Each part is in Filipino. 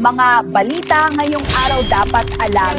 Mga balita ngayong araw dapat alam.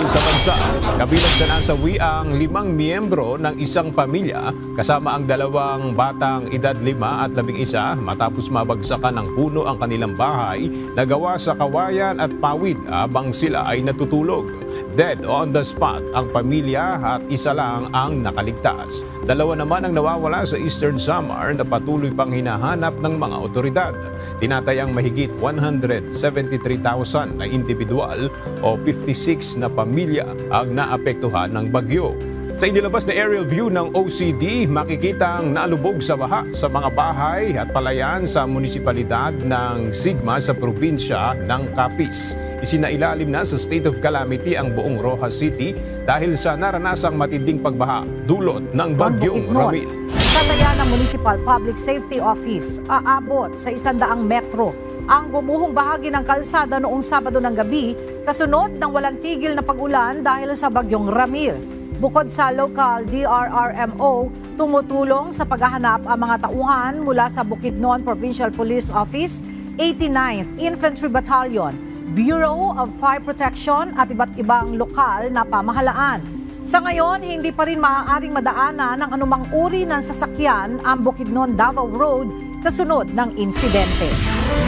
sa bansa. Kabilang sa nasawi ang limang miyembro ng isang pamilya kasama ang dalawang batang edad lima at labing isa matapos mabagsakan ng puno ang kanilang bahay na gawa sa kawayan at pawid habang sila ay natutulog. Dead on the spot ang pamilya at isa lang ang nakaligtas. Dalawa naman ang nawawala sa Eastern Samar na patuloy pang hinahanap ng mga otoridad. Tinatayang mahigit 173,000 na individual o 56 na pamilya ang naapektuhan ng bagyo. Sa inilabas na aerial view ng OCD, makikitang nalubog sa baha sa mga bahay at palayan sa munisipalidad ng Sigma sa probinsya ng Capiz. Isinailalim na sa state of calamity ang buong Rojas City dahil sa naranasang matinding pagbaha dulot ng bagyong Ramil. Katayan ng Municipal Public Safety Office, aabot sa isandaang metro ang gumuhong bahagi ng kalsada noong Sabado ng gabi kasunod ng walang tigil na pag-ulan dahil sa bagyong Ramil. Bukod sa local DRRMO, tumutulong sa paghahanap ang mga tauhan mula sa Bukidnon Provincial Police Office, 89th Infantry Battalion, Bureau of Fire Protection at iba't ibang lokal na pamahalaan. Sa ngayon, hindi pa rin maaaring madaanan ng anumang uri ng sasakyan ang Bukidnon Davao Road kasunod ng insidente.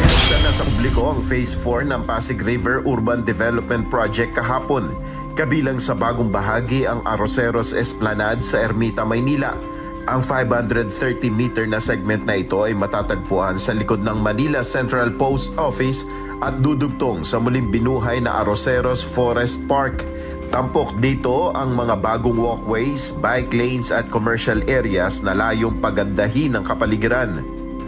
Binuksan na sa publiko ang Phase 4 ng Pasig River Urban Development Project kahapon. Kabilang sa bagong bahagi ang Arroceros Esplanade sa Ermita, Maynila. Ang 530-meter na segment na ito ay matatagpuan sa likod ng Manila Central Post Office at dudugtong sa muling binuhay na Arroceros Forest Park. Tampok dito ang mga bagong walkways, bike lanes at commercial areas na layong pagandahin ng kapaligiran.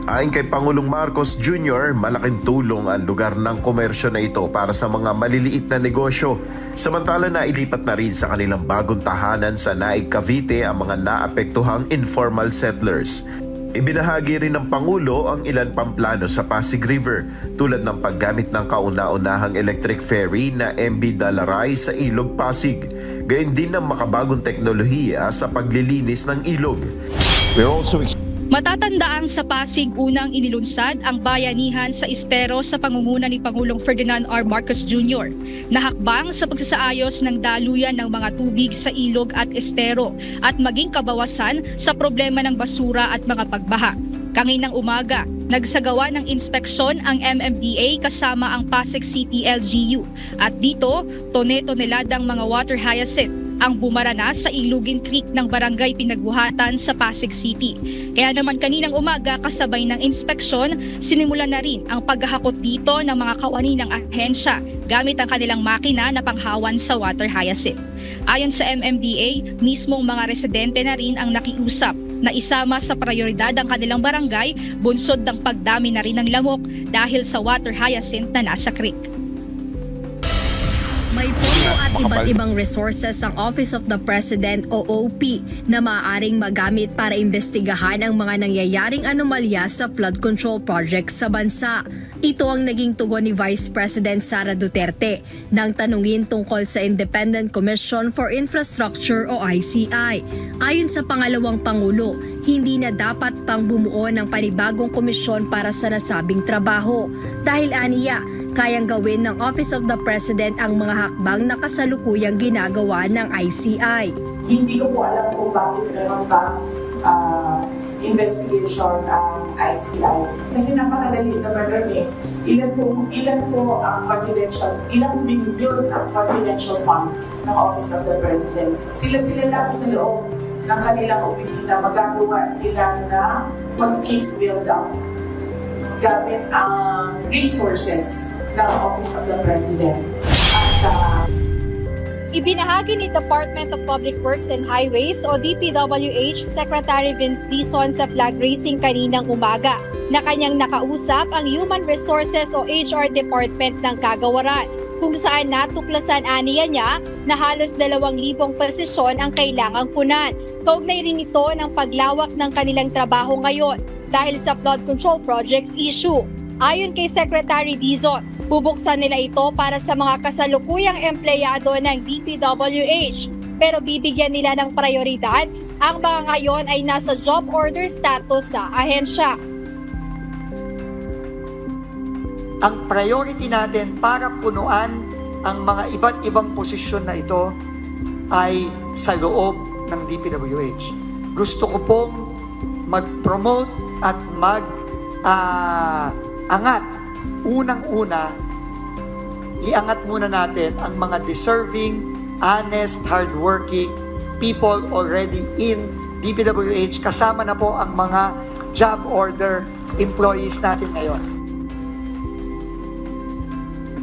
Ayon kay Pangulong Marcos Jr., malaking tulong ang lugar ng komersyo na ito para sa mga maliliit na negosyo. Samantala na ilipat na rin sa kanilang bagong tahanan sa Naig Cavite ang mga naapektuhang informal settlers. Ibinahagi rin ng Pangulo ang ilan pang plano sa Pasig River tulad ng paggamit ng kauna-unahang electric ferry na MB Dalaray sa Ilog Pasig. Gayon din ng makabagong teknolohiya sa paglilinis ng ilog. We're also Matatandaan sa Pasig unang inilunsad ang bayanihan sa Estero sa pangunguna ni Pangulong Ferdinand R. Marcos Jr. Nahakbang sa pagsasaayos ng daluyan ng mga tubig sa ilog at estero at maging kabawasan sa problema ng basura at mga pagbaha. Kanginang umaga, nagsagawa ng inspeksyon ang MMDA kasama ang Pasig City LGU at dito, tone-toneladang mga water hyacinth ang bumara na sa Ilugin Creek ng Barangay Pinagbuhatan sa Pasig City. Kaya naman kaninang umaga kasabay ng inspeksyon, sinimulan na rin ang paghahakot dito ng mga kawani ng ahensya gamit ang kanilang makina na panghawan sa water hyacinth. Ayon sa MMDA, mismong mga residente na rin ang nakiusap na isama sa prioridad ang kanilang barangay bunsod ng pagdami na rin ng lamok dahil sa water hyacinth na nasa creek. May at iba't ibang resources ang Office of the President o OP na maaaring magamit para imbestigahan ang mga nangyayaring anomalya sa flood control projects sa bansa. Ito ang naging tugon ni Vice President Sara Duterte nang tanungin tungkol sa Independent Commission for Infrastructure o ICI. Ayon sa pangalawang pangulo, hindi na dapat pang bumuo ng panibagong komisyon para sa nasabing trabaho dahil aniya kayang gawin ng Office of the President ang mga hakbang na kasalukuyang ginagawa ng ICI. Hindi ko po alam kung bakit meron pa ah, investigation ang ICI. Kasi napakadali naman nun eh. Ilan po, ilan po ang confidential, ilang bilyon ang confidential funds ng Office of the President. Sila-sila lang sa loob ng kanilang opisina magagawa nila na mag-case build up gamit ang resources ng Office of the President. At ah, Ibinahagi ni Department of Public Works and Highways o DPWH Secretary Vince Dizon sa flag raising kaninang umaga na kanyang nakausap ang Human Resources o HR Department ng Kagawaran kung saan natuklasan aniya niya na halos 2,000 posisyon ang kailangang punan. Kaugnay rin ito ng paglawak ng kanilang trabaho ngayon dahil sa flood control projects issue. Ayon kay Secretary Dizon, bubuksan nila ito para sa mga kasalukuyang empleyado ng DPWH pero bibigyan nila ng prioridad ang mga ngayon ay nasa job order status sa ahensya. ang priority natin para punuan ang mga iba't ibang posisyon na ito ay sa loob ng DPWH. Gusto ko pong mag-promote at mag ah, angat unang-una iangat muna natin ang mga deserving, honest, hardworking people already in DPWH kasama na po ang mga job order employees natin ngayon.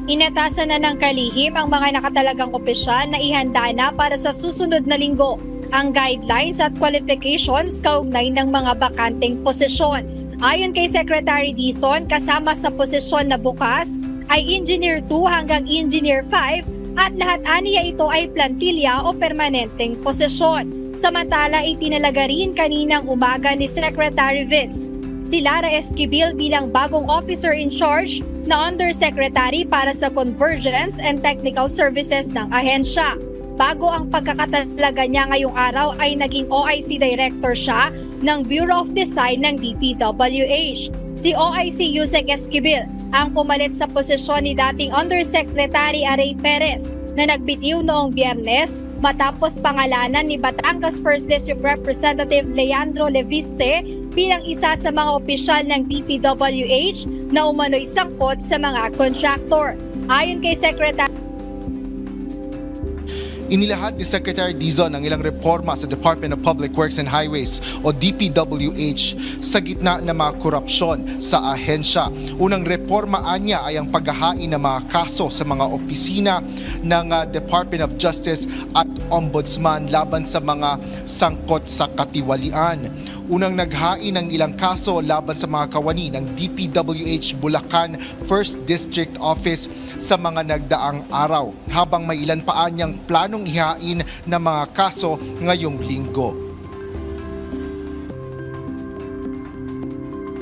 Inatasan na ng kalihim ang mga nakatalagang opisyal na ihanda na para sa susunod na linggo ang guidelines at qualifications kaugnay ng mga bakanteng posisyon. Ayon kay Secretary Dizon, kasama sa posisyon na bukas ay Engineer 2 hanggang Engineer 5 at lahat aniya ito ay plantilya o permanenteng posisyon. Samantala, itinalaga rin kaninang umaga ni Secretary Vince si Lara Esquivel bilang bagong officer in charge na Undersecretary para sa Convergence and Technical Services ng ahensya. Bago ang pagkakatalaga niya ngayong araw ay naging OIC Director siya ng Bureau of Design ng DPWH. Si OIC Yusek Esquivel ang pumalit sa posisyon ni dating Undersecretary Aray Perez na nagbitiw noong biyernes matapos pangalanan ni Batangas 1st District Representative Leandro Leviste bilang isa sa mga opisyal ng DPWH na umano'y sangkot sa mga contractor. Ayon kay Secretary Inilahad ni Secretary Dizon ang ilang reforma sa Department of Public Works and Highways o DPWH sa gitna ng mga korupsyon sa ahensya. Unang reforma anya ay ang paghahain ng mga kaso sa mga opisina ng ah, Department of Justice at Ombudsman laban sa mga sangkot sa katiwalian. Unang naghain ng ilang kaso laban sa mga kawani ng DPWH Bulacan 1st District Office sa mga nagdaang araw habang may ilan pa anyang planong ihain ng mga kaso ngayong linggo.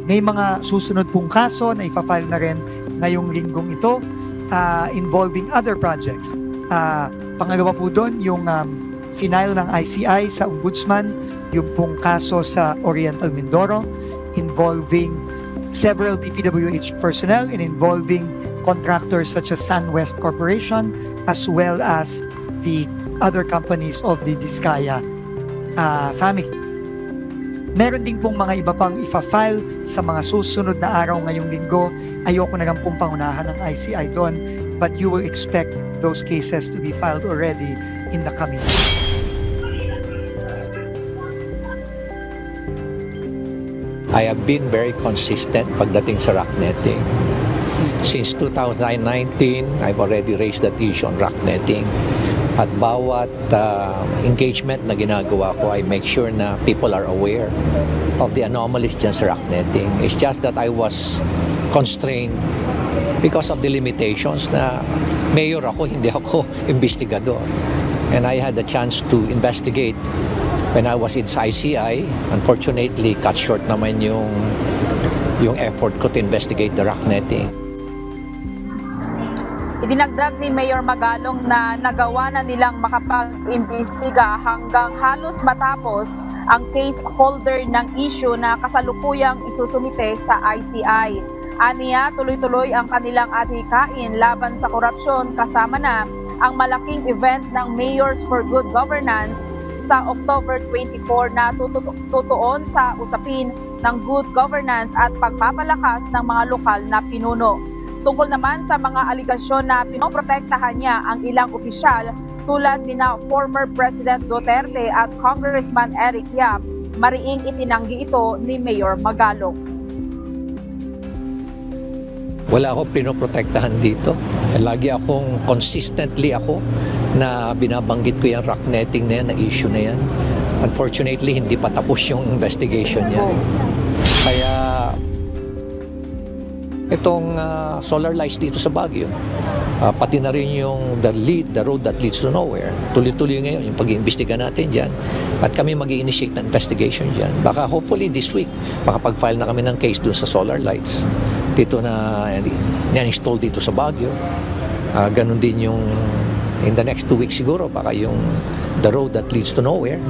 May mga susunod pong kaso na ifa-file na rin ngayong linggong ito ah, involving other projects. Ah, pangalawa po doon yung um, final ng ICI sa Ombudsman, yung pong kaso sa Oriental Mindoro involving several DPWH personnel and involving contractors such as SunWest Corporation as well as the other companies of the Diskaya ah, family. Meron din pong mga iba pang ifa-file sa mga susunod na araw ngayong linggo. Ayoko na lang pong pangunahan ng ICI doon, but you will expect those cases to be filed already in the coming weeks. I have been very consistent pagdating sa rock. Since 2019, I've already raised that issue on rock. At bawat uh, engagement na ginagawa ko, I make sure na people are aware of the anomalies dyan sa rock netting. It's just that I was constrained because of the limitations na mayor ako, hindi ako investigador. And I had the chance to investigate when I was in ICI, unfortunately, cut short naman yung yung effort ko to investigate the rock netting. Idinagdag ni Mayor Magalong na nagawa na nilang makapag-imbestiga hanggang halos matapos ang case holder ng issue na kasalukuyang isusumite sa ICI. Aniya, tuloy-tuloy ang kanilang atikain laban sa korupsyon kasama na ang malaking event ng Mayors for Good Governance sa October 24 na tutu- tutuon sa usapin ng good governance at pagpapalakas ng mga lokal na pinuno. Tungkol naman sa mga aligasyon na pinoprotektahan niya ang ilang opisyal tulad ni na former President Duterte at Congressman Eric Yap, mariing itinanggi ito ni Mayor Magalong. Wala ako pinoprotektahan dito. Lagi akong consistently ako na binabanggit ko yung rock netting na yan, na issue na yan. Unfortunately, hindi pa tapos yung investigation niya. Kaya itong ah, solar lights dito sa Baguio, ah, pati na rin yung the lead, the road that leads to nowhere. Tuloy-tuloy ngayon yung pag-iimbestiga natin dyan. At kami mag initiate ng investigation dyan. Baka hopefully this week, makapag-file na kami ng case dun sa solar lights. Dito na, na-install dito sa Baguio. Ah, ganun din yung in the next two weeks siguro, baka yung the road that leads to nowhere.